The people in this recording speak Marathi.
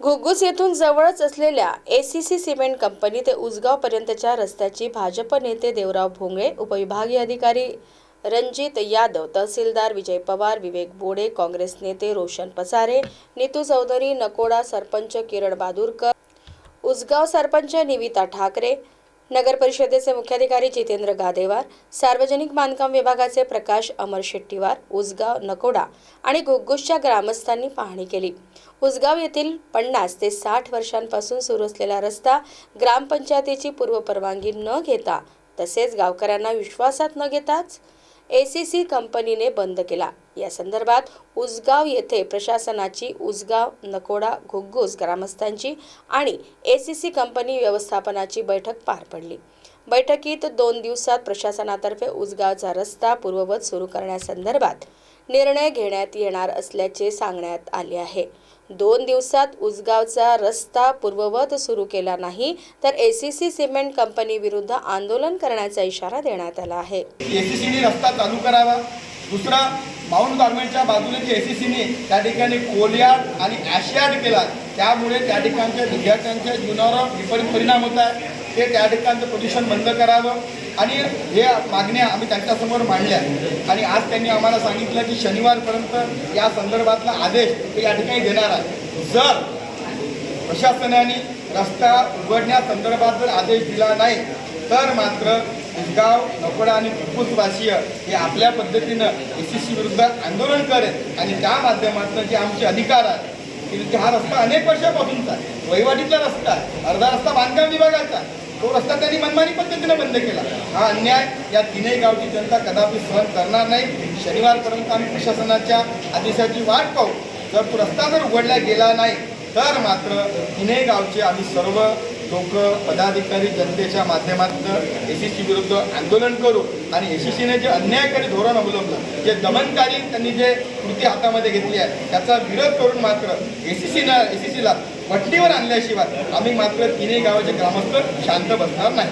घुग्गुस येथून जवळच असलेल्या A C C cement company ते उसगावपर्यंतच्या रस्त्याची भाजप नेते देवराव भोंगळे उपविभागीय अधिकारी रणजित यादव तहसीलदार विजय पवार विवेक बोडे काँग्रेस नेते रोशन पसारे नीतू चौधरी नकोडा सरपंच किरण बादुरकर उसगाव सरपंच निविता ठाकरे नगर परिषदेचे मुख्याधिकारी जितेंद्र गादेवार सार्वजनिक बांधकाम विभागाचे प्रकाश अमर शेट्टीवार उसगाव नकोडा आणि घुग्गुसच्या ग्रामस्थांनी पाहणी केली. उसगाव येथील पन्नास ते साठ वर्षांपासून सुरू असलेला रस्ता ग्रामपंचायतीची पूर्वपरवानगी न घेता तसेच गावकऱ्यांना विश्वासात न घेताच ए सी सी कंपनीने बंद केला. या संदर्भात उसगाव येथे प्रशासनाची उसगाव नकोडा घुग्गुस ग्रामस्थांची आणि ए सी सी कंपनी व्यवस्थापनाची बैठक पार पडली. बैठकीत दोन दिवसात प्रशासनातर्फे उसगावचा रस्ता पूर्ववत सुरू करण्यासंदर्भात निर्णय घेण्यात येणार असल्याचे सांगण्यात आले आहे. दोन दिवसात उसगावचा रस्ता पूर्ववत सुरू केला नाही तर एसीसी सिमेंट कंपनी विरुद्ध आंदोलन करण्याचा इशारा देण्यात आला आहे. एसीसीने रस्ता चालू करावा. दुसरा माउंट गार्मेंटच्या बाजूने जे एसीसीने त्या ठिकाणी कोलियाड आणि ॲशियार्ड केला त्यामुळे त्या ठिकाणच्या विद्यार्थ्यांच्या जीवनावर विपरीत परिणाम होत आहे. ते त्या ठिकाणचं प्रदूषण बंद करावं. आणि हे मागण्या आम्ही त्यांच्यासमोर मांडल्या आणि आज त्यांनी आम्हाला सांगितलं की शनिवारपर्यंत या संदर्भातला आदेश ते या ठिकाणी देणार आहे. जर प्रशासनाने रस्ता उघडण्यासंदर्भात जर आदेश दिला नाही तर मात्र गाव नकोडा आणि फुफ्फुसवासीय हे आपल्या पद्धतीनं एस सी सी विरुद्ध आंदोलन करेल. आणि त्या माध्यमातून जे आमचे अधिकार आहेत की हा रस्ता अनेक वर्षापासूनचा आहे. वहिवाटीचा रस्ता आहे. अर्धा रस्ता बांधकाम विभागाचा तो रस्ता त्यांनी मनमानी पद्धतीनं बंद केला. हा अन्याय या तीनही गावची जनता कदापि सहन करणार नाही. शनिवारपर्यंत आम्ही प्रशासनाच्या आदेशाची वाट पाहू. जर तो रस्ता जर उघडला गेला नाही तर मात्र तिन्ही गावचे आम्ही सर्व लोक पदाधिकारी जनतेच्या माध्यमातून ए सी सी विरुद्ध आंदोलन करू आणि ए सी सीने जे अन्यायकारी धोरण अवलंबलं जे दमनकारी त्यांनी जे कृती हातामध्ये घेतली आहे त्याचा विरोध करून मात्र ए सी सीला ए सी सीला पट्टीवर आणल्याशिवाय आम्ही मात्र तिन्ही गावाचे ग्रामस्थ शांत बसणार नाही.